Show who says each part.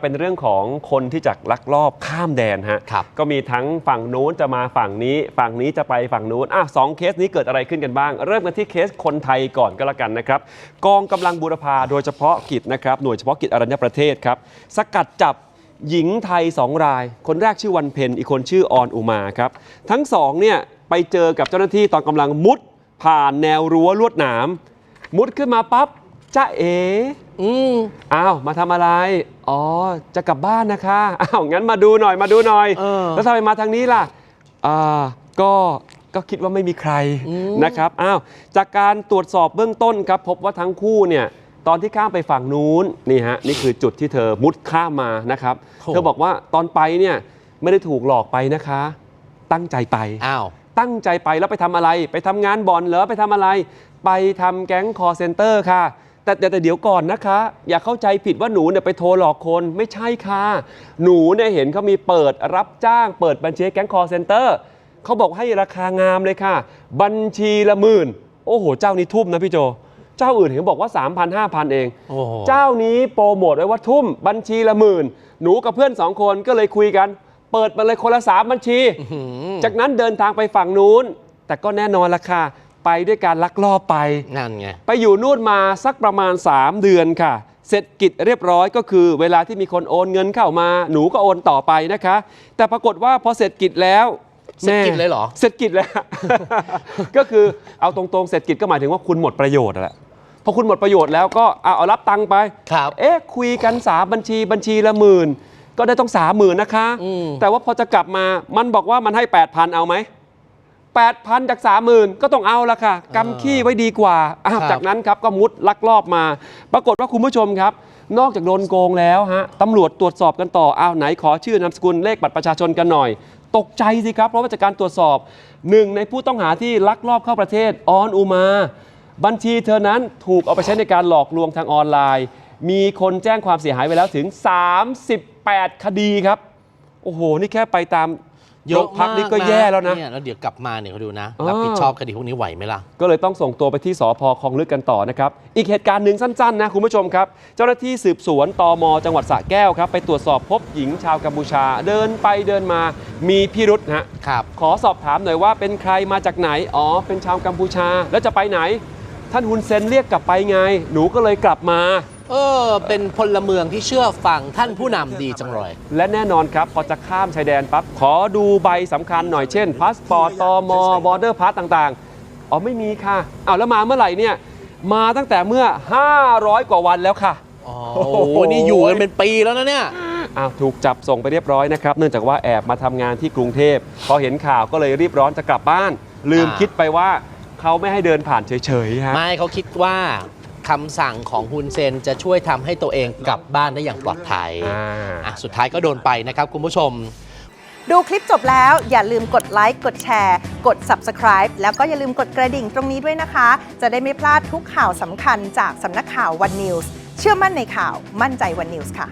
Speaker 1: เป็นเรื่องของคนที่จะลักลอบข้ามแดนฮะ
Speaker 2: ครับ
Speaker 1: ก็มีทั้งฝั่งนู้นจะมาฝั่งนี้ ฝั่งนี้จะไปฝั่งนู้นอะสองเคสนี้เกิดอะไรขึ้นกันบ้าง เริ่มกันที่เคสคนไทยก่อนก็แล้วกันนะครับ กองกำลังบูรพาโดยเฉพาะกิจนะครับ หน่วยเฉพาะกิจอรัญญประเทศครับ สกัดจับหญิงไทย 2 ราย คนแรกชื่อวันเพ็ญอีกคนชื่อออนอุมาครับ ทั้งสองเนี่ยไปเจอกับเจ้าหน้าที่ตอนกำลังมุดผ่านแนวรั้วลวดหนาม มุดขึ้นมาปั๊บ จ้าเอ
Speaker 2: อืม
Speaker 1: อ้าวมาทำอะไร อ๋อ จะกลับบ้านนะคะ อ้าว งั้นมาดูหน่อย มาดูหน่อย
Speaker 2: เออ
Speaker 1: แล้วทำไมมาทางนี้ล่ะ อ่า ก็ ก็คิดว่าไม่มีใคร
Speaker 2: อืม
Speaker 1: นะครับ อ้าว จากการตรวจสอบเบื้องต้นครับ พบว่าทั้งคู่เนี่ย ตอนที่ข้ามไปฝั่งนู้น นี่ฮะ นี่คือจุดที่เธอมุดข้ามมานะครับ เธอบอกว่าตอนไปเนี่ยไม่ได้ถูกหลอกไปนะคะ ตั้งใจไป
Speaker 2: อ้าว
Speaker 1: ตั้งใจไปแล้วไปทำอะไร ไปทำงานบอลเหรอ ไปทำอะไร ไปทำแก๊งคอเซ็นเตอร์ค่ะ แต่แต่แต่เดี๋ยวก่อนนะคะ อย่าเข้าใจผิดว่าหนูเนี่ยไปโทรหลอกคนไม่ใช่ค่ะ หนูเนี่ยเห็นเขามีเปิดรับจ้าง เปิดบัญชีให้แก๊งคอเซ็นเตอร์เขาบอกให้ราคางามเลยค่ะ บัญชีละหมื่น โอ้โห เจ้านี้ทุ่มนะพี่โจ เจ้าอื่นเห็นบอกว่า 3,000 5,000 เอง
Speaker 2: โอ้โห
Speaker 1: เจ้านี้โปรโมทไว้ว่าทุ่ม บัญชีละหมื่น หนูกับเพื่อนสองคนก็เลยคุยกัน เปิดมาเลยคนละสามบัญชี
Speaker 2: หืม
Speaker 1: จากนั้นเดินทางไปฝั่งนู้น แต่ก็แน่นอนละค่ะ ไปด้วยการลักลอบไป
Speaker 2: นั่นไง
Speaker 1: ไปอยู่นู่นมาสักประมาณ 3 เดือนค่ะ เสร็จกิจเรียบร้อยก็คือ เวลาที่มีคนโอนเงินเข้ามา หนูก็โอนต่อไปนะคะ แต่ปรากฏว่าพอเสร็จกิจแล้ว
Speaker 2: เสร็จกิจเลยเหรอ
Speaker 1: เสร็จกิจแล้ว ก็คือเอาตรงๆเสร็จกิจก็หมายถึงว่าคุณหมดประโยชน์แหละพอคุณหมดประโยชน์แล้วก็เอาเอารับตังค์ไป
Speaker 2: ครับ
Speaker 1: เอ๊ะคุยกันสามบัญชีบัญชีละหมื่นก็ได้ต้องสามหมื่นนะคะ
Speaker 2: อืม
Speaker 1: แต่ว่าพอจะกลับมามันบอกว่ามันให้ 8,000เอาไหม 8,000 จาก 30,000 ก็ต้องเอาละค่ะกำขี้ไว้ดีกว่าอ้าว
Speaker 2: ครับ
Speaker 1: จากนั้นครับก็มุดลักลอบมา ปรากฏว่าคุณผู้ชมครับ นอกจากโดนโกงแล้วฮะตำรวจตรวจสอบกันต่ออ้าวไหนขอชื่อนามสกุลเลขบัตรประชาชนกันหน่อย ตกใจสิครับ เพราะว่าจากการตรวจสอบหนึ่งในผู้ต้องหาที่ลักลอบเข้าประเทศออนอุมา บัญชีเธอนั้นถูกเอาไปใช้ในการหลอกลวงทางออนไลน์ มีคนแจ้งความเสียหายไปแล้วถึง 38 คดีครับ โอ้โห นี่แค่ไปตาม
Speaker 2: เย
Speaker 1: โร
Speaker 2: อะ
Speaker 1: งพัก
Speaker 2: มาก
Speaker 1: นี่ก็แย่แล้วนะ
Speaker 2: เนี่ยแล้วเดี๋ยวกลับมาเนี่ยเขาดูนะ
Speaker 1: เออ
Speaker 2: รับผิดชอบคดีพวกนี้ไหวไหมล่ะ
Speaker 1: ก็เลยต้องส่งตัวไปที่สพคลองลึกกันต่อนะครับ อีกเหตุการณ์หนึ่งสั้นๆนะคุณผู้ชมครับ เจ้าหน้าที่สืบสวนตมจังหวัดสระแก้วครับ ไปตรวจสอบพบหญิงชาวกัมพูชา เดินไปเดินมามีพิรุษฮะ
Speaker 2: ครับ
Speaker 1: ขอสอบถามหน่อยว่าเป็นใครมาจากไหน อ๋อ เป็นชาวกัมพูชา แล้วจะไปไหน ท่านฮุนเซนเรียกกลับไปไง หนูก็เลยกลับมา
Speaker 2: เออ เป็นพลเมืองที่เชื่อฟังท่านผู้นำดีจังเลย
Speaker 1: และแน่นอนครับ พอจะข้ามชายแดนปั๊บขอดูใบสำคัญหน่อยเช่นพาสปอร์ตตมบอร์เดอร์พาสต่างๆ อ๋อไม่มีค่ะอ้าวแล้วมาเมื่อไหร่เนี่ย มาตั้งแต่เมื่อ 500 กว่าวันแล้วค่ะ
Speaker 2: อ๋อโอ้โหนี่อยู่กันเป็นปีแล้วนะเนี่ย
Speaker 1: อ้าวถูกจับส่งไปเรียบร้อยนะครับ เนื่องจากว่าแอบมาทำงานที่กรุงเทพพอเห็นข่าวก็เลยรีบร้อนจะกลับบ้าน ลืม
Speaker 2: อ่า
Speaker 1: คิดไปว่าเขาไม่ให้เดินผ่านเฉยๆฮะ
Speaker 2: ไม่เขาคิดว่า คำสั่งของฮุนเซนจะช่วยทำให้ตัวเองกลับบ้านได้อย่างปลอดภัย
Speaker 1: อ่า
Speaker 2: อะสุดท้ายก็โดนไปนะครับคุณผู้ชม
Speaker 3: ดูคลิปจบแล้วอย่าลืมกดไลค์กดแชร์ กด Subscribe แล้วก็อย่าลืมกดกระดิ่งตรงนี้ด้วยนะคะ จะได้ไม่พลาดทุกข่าวสำคัญจากสำนักข่าว One News เชื่อมั่นในข่าวมั่นใจ One News ค่ะ